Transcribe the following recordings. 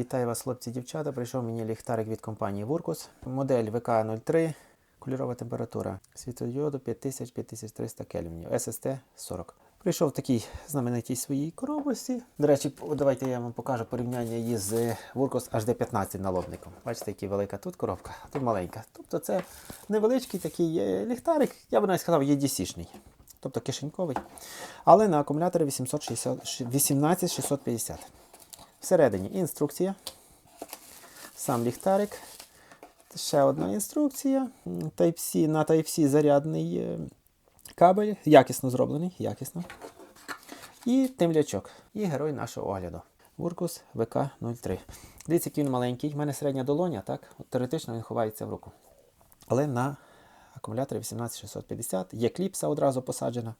Вітаю вас, хлопці дівчата. Прийшов мені ліхтарик від компанії Вуркус. Модель ВК-03, кольорова температура світлодіоду 5000-5300 кельвінів, SST 40. Прийшов в такій знаменитій своїй коробочці. До речі, давайте я вам покажу порівняння її з Вуркус HD15 налобником. Бачите, яка велика тут коробка, а тут маленька. Тобто це невеличкий такий е, ліхтарик, я б навіть сказав, EDC-шний. Тобто кишеньковий. Але на акумуляторі 860, 18650. Всередині інструкція. Сам ліхтарик. Ще одна інструкція. Type-C, на Type-C зарядний е, кабель. Якісно зроблений. Якісно. І темлячок. І герой нашого огляду. Вуркус ВК-03. Дивіться, який він маленький. У мене середня долоня, так? От теоретично він ховається в руку. Але на акумуляторі 18650 є кліпса одразу посаджена.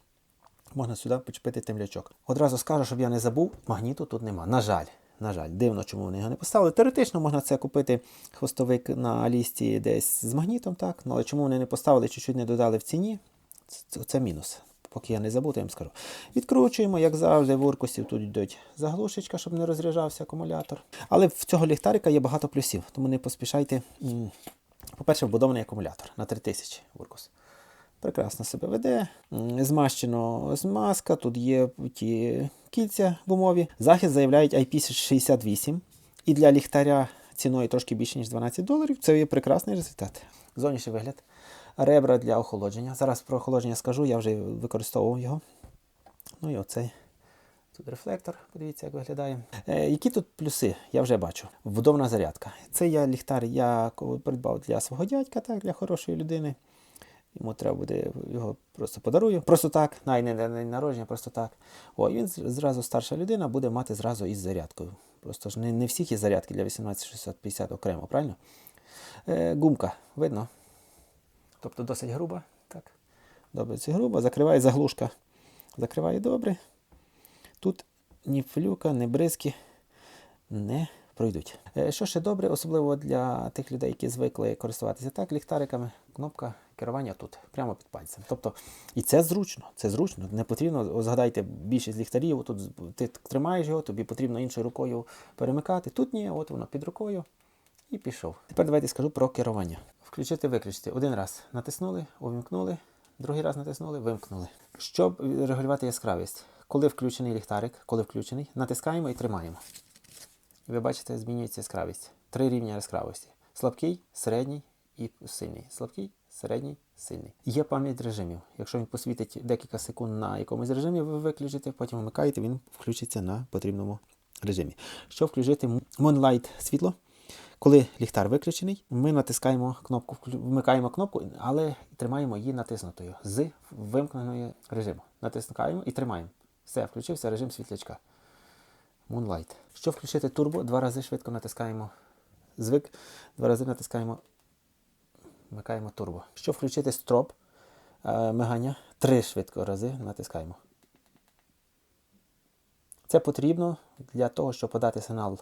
Можна сюди почепити темлячок. Одразу скажу, щоб я не забув, магніту тут нема. На жаль, на жаль, дивно, чому вони його не поставили. Теоретично можна це купити хвостовик на лісті десь з магнітом, так? Ну, але чому вони не поставили, чуть-чуть не додали в ціні, це, це мінус. Поки я не забуду, я вам скажу. Відкручуємо, як завжди, в уркусів тут йдуть заглушечка, щоб не розряджався акумулятор. Але в цього ліхтарика є багато плюсів, тому не поспішайте. По-перше, вбудований акумулятор на 3000 уркус. Прекрасно себе веде. Змащено змазка, тут є ті кільця гумові. Захист заявляють IP68. І для ліхтаря ціною трошки більше, ніж 12 доларів. Це є прекрасний результат. Зовнішній вигляд. Ребра для охолодження. Зараз про охолодження скажу, я вже використовував його. Ну і оцей. Тут рефлектор, подивіться, як виглядає. Е, які тут плюси? Я вже бачу. Вбудована зарядка. Це я ліхтар я придбав для свого дядька, так, для хорошої людини. Йому треба буде його просто подарую. Просто так, най не день народження, просто так. О, і він зразу старша людина буде мати зразу із зарядкою. Просто ж не, не всіх є зарядки для 18650 окремо, правильно? Е, гумка, видно. Тобто досить груба. Так. Добре, це груба. Закриває заглушка. Закриває добре. Тут ні флюка, ні бризки не пройдуть. Е, Що ще добре, особливо для тих людей, які звикли користуватися так ліхтариками, кнопка керування тут, прямо під пальцем. Тобто, і це зручно, це зручно. Не потрібно, згадайте, більшість ліхтарів, тут ти тримаєш його, тобі потрібно іншою рукою перемикати. Тут ні, от воно під рукою і пішов. Тепер давайте скажу про керування. Включити, виключити. Один раз натиснули, увімкнули, другий раз натиснули, вимкнули. Щоб регулювати яскравість, коли включений ліхтарик, коли включений, натискаємо і тримаємо. І ви бачите, змінюється яскравість. Три рівня яскравості: слабкий, середній і сильний. Слабкий, середній, сильний. Є пам'ять режимів. Якщо він посвітить декілька секунд на якомусь режимі, ви виключите, потім вмикаєте, він включиться на потрібному режимі. Щоб включити Moonlight світло, коли ліхтар виключений, ми натискаємо кнопку, вмикаємо кнопку, але тримаємо її натиснутою з вимкненої режиму. Натискаємо і тримаємо. Все, включився режим світлячка. Moonlight. Щоб включити турбо, два рази швидко натискаємо звик, два рази натискаємо, вмикаємо турбо. Щоб включити строп е, мигання, три швидко рази натискаємо. Це потрібно для того, щоб подати сигнал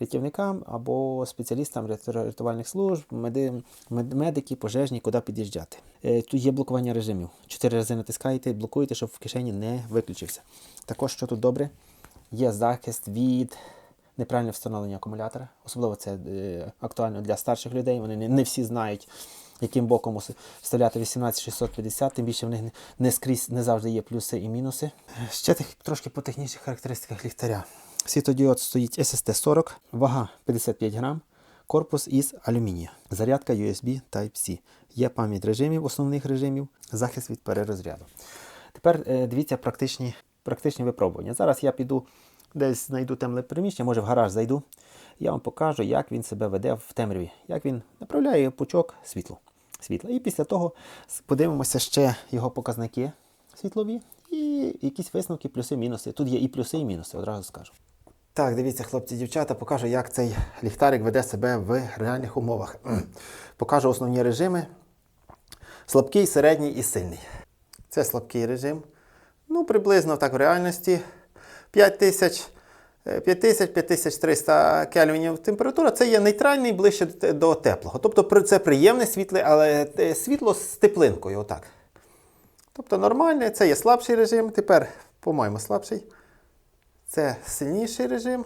рятівникам або спеціалістам рятувальних служб, меди, медики, пожежні, куди під'їжджати. Е, Тут є блокування режимів. Чотири рази натискаєте, блокуєте, щоб в кишені не виключився. Також, що тут добре, є захист від неправильного встановлення акумулятора. Особливо це е, актуально для старших людей. Вони не всі знають, яким боком вставляти 18650, тим більше в них не, не скрізь не завжди є плюси і мінуси. Ще трошки по технічних характеристиках ліхтаря. Світодіод стоїть SST40, вага 55 грам, корпус із алюмінія, зарядка USB Type-C. Є пам'ять режимів, основних режимів, захист від перерозряду. Тепер е, дивіться практичні, практичні випробування. Зараз я піду десь знайду темне приміщення, може в гараж зайду. Я вам покажу, як він себе веде в темряві, як він направляє пучок світлу, світла. І після того подивимося ще його показники світлові і якісь висновки, плюси, мінуси. Тут є і плюси, і мінуси, одразу скажу. Так, дивіться, хлопці, дівчата, покажу, як цей ліхтарик веде себе в реальних умовах. Покажу основні режими: слабкий, середній і сильний. Це слабкий режим. Ну, приблизно так в реальності 5000. 5000-5300 кельвінів температура це є нейтральний ближче до- теплого. Тобто це приємне світло, але світло з теплинкою. Отак. Тобто нормальне, це є слабший режим. Тепер, по-моєму, слабший. Це сильніший режим.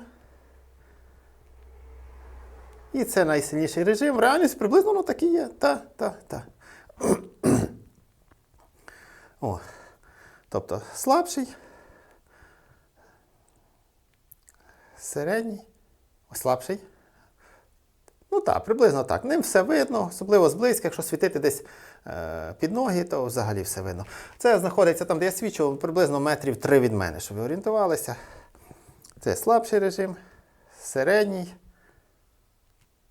І це найсильніший режим. В реальності приблизно воно так і є. Та, та, та. О. Тобто слабший, середній, слабший. Ну так, приблизно так. Ним все видно, особливо зблизька, якщо світити десь е, під ноги, то взагалі все видно. Це знаходиться там, де я свічу, приблизно метрів 3 від мене, щоб ви орієнтувалися. Це слабший режим, середній,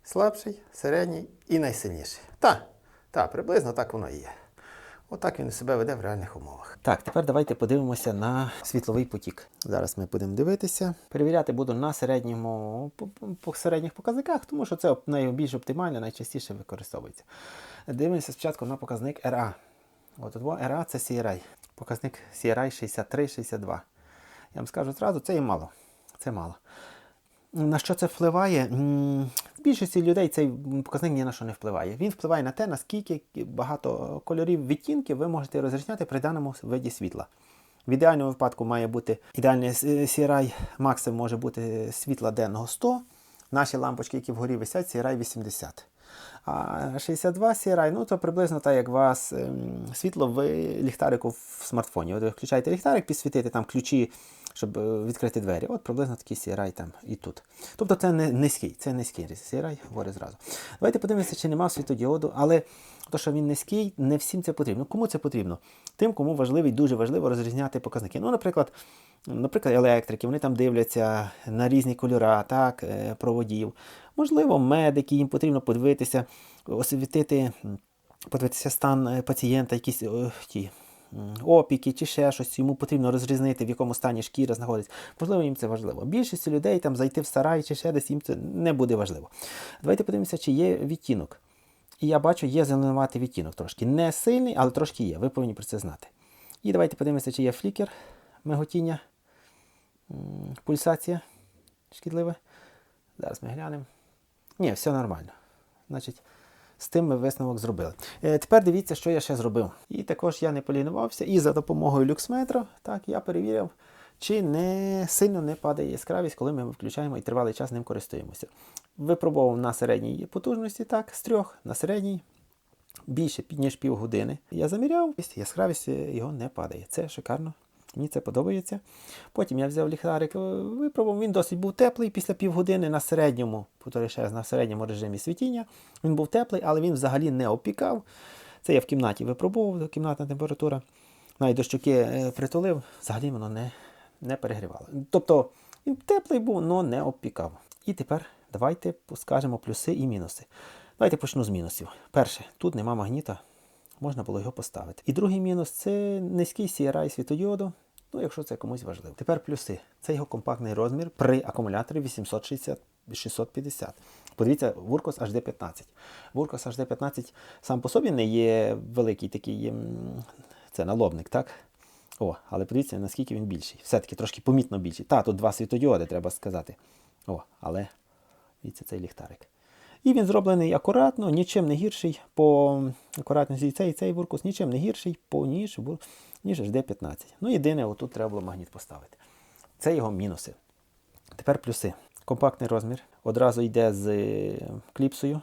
слабший, середній і найсильніший. Так, так, приблизно так воно і є. Отак він себе веде в реальних умовах. Так, тепер давайте подивимося на світловий потік. Зараз ми будемо дивитися. Перевіряти буду на середньому по, по середніх показниках, тому що це найбільш оптимально, найчастіше використовується. Дивимося спочатку на показник RA. От RA це CRI. Показник CRI 63-62. Я вам скажу зразу, це і мало. Це мало. На що це впливає? Більшості людей цей показник ні на що не впливає. Він впливає на те, наскільки багато кольорів відтінків ви можете розрізняти при даному виді світла. В ідеальному випадку має бути ідеальний сірай максимум може бути світла денного 100. Наші лампочки, які вгорі висять, CRI 80. А 62 CRI, ну то приблизно так, як у вас ем, світло в ліхтарику в смартфоні. От ви включаєте ліхтарик, підсвітити там ключі, щоб е, відкрити двері. От приблизно такий CRI там і тут. Тобто це не низький, це низький CRI, говорю зразу. Давайте подивимося, чи нема світодіоду, але то, що він низький, не всім це потрібно. Кому це потрібно? Тим, кому важливий, дуже важливо розрізняти показники. Ну, наприклад, наприклад, електрики, вони там дивляться на різні кольори, так, е, проводів. Можливо, медики, їм потрібно подивитися, освітити, подивитися стан е, пацієнта, якісь е, ті. Опіки чи ще щось, йому потрібно розрізнити, в якому стані шкіра знаходиться. Можливо, їм це важливо. Більшість людей там зайти в сарай чи ще десь їм це не буде важливо. Давайте подивимося, чи є відтінок. І я бачу, є зеленуватий відтінок трошки. Не сильний, але трошки є. Ви повинні про це знати. І давайте подивимося, чи є флікер, миготіння, пульсація шкідлива. Зараз ми глянемо. Ні, все нормально. Значить, з тим ми висновок зробили. Е, тепер дивіться, що я ще зробив. І також я не полінувався, і за допомогою люксметра так, я перевірив, чи не сильно не падає яскравість, коли ми включаємо і тривалий час ним користуємося. Випробував на середній потужності, так, з трьох на середній. Більше ніж півгодини. Я заміряв, яскравість його не падає. Це шикарно. Мені це подобається. Потім я взяв ліхтарик, е, випробував. Він досить був теплий після півгодини на середньому, ще на середньому режимі світіння. Він був теплий, але він взагалі не опікав. Це я в кімнаті випробував, кімнатна температура. Навіть до щоки е, притулив, взагалі воно не, не перегрівало. Тобто він теплий був, але не опікав. І тепер давайте скажемо плюси і мінуси. Давайте почну з мінусів. Перше, тут нема магніта, можна було його поставити. І другий мінус це низький CRI світодіоду. Ну, якщо це комусь важливо. Тепер плюси. Це його компактний розмір при акумуляторі 860 650. Подивіться, Вуркос HD15. Вуркос HD15 сам по собі не є великий такий ем, це налобник, так? О, але подивіться, наскільки він більший. Все-таки трошки помітно більший. Та, тут два світодіоди, треба сказати. О, але дивіться цей ліхтарик. І він зроблений акуратно, нічим не гірший по акуратності. Цей, цей буркус нічим не гірший по ніж, ніж HD15. Ну, єдине, отут треба було магніт поставити. Це його мінуси. Тепер плюси. Компактний розмір. Одразу йде з кліпсою.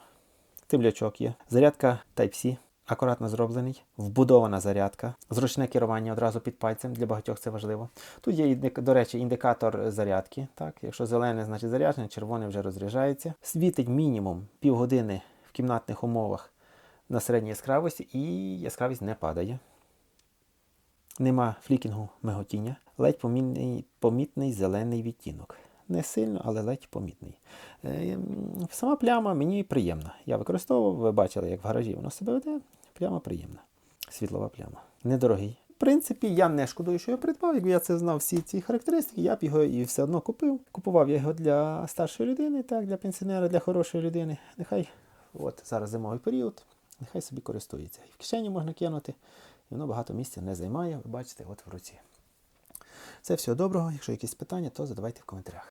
Тимлячок є. Зарядка Type-C. Акуратно зроблений, вбудована зарядка, зручне керування одразу під пальцем, для багатьох це важливо. Тут є, до речі, індикатор зарядки. Так? Якщо зелене, значить заряджене, червоне вже розряджається. Світить мінімум півгодини в кімнатних умовах на середній яскравості і яскравість не падає. Нема флікінгу миготіння. Ледь помітний, помітний зелений відтінок. Не сильно, але ледь помітний. Е, Сама пляма мені приємна. Я використовував, ви бачили, як в гаражі воно себе веде. Пляма приємна. Світлова пляма. Недорогий. В принципі, я не шкодую, що я придбав. Якби я це знав всі ці характеристики, я б його і все одно купив. Купував я його для старшої людини, так, для пенсіонера, для хорошої людини. Нехай, от зараз зимовий період, нехай собі користується. І в кишені можна кинути, і воно багато місця не займає. Ви бачите, от в руці. Це всього доброго. Якщо якісь питання, то задавайте в коментарях.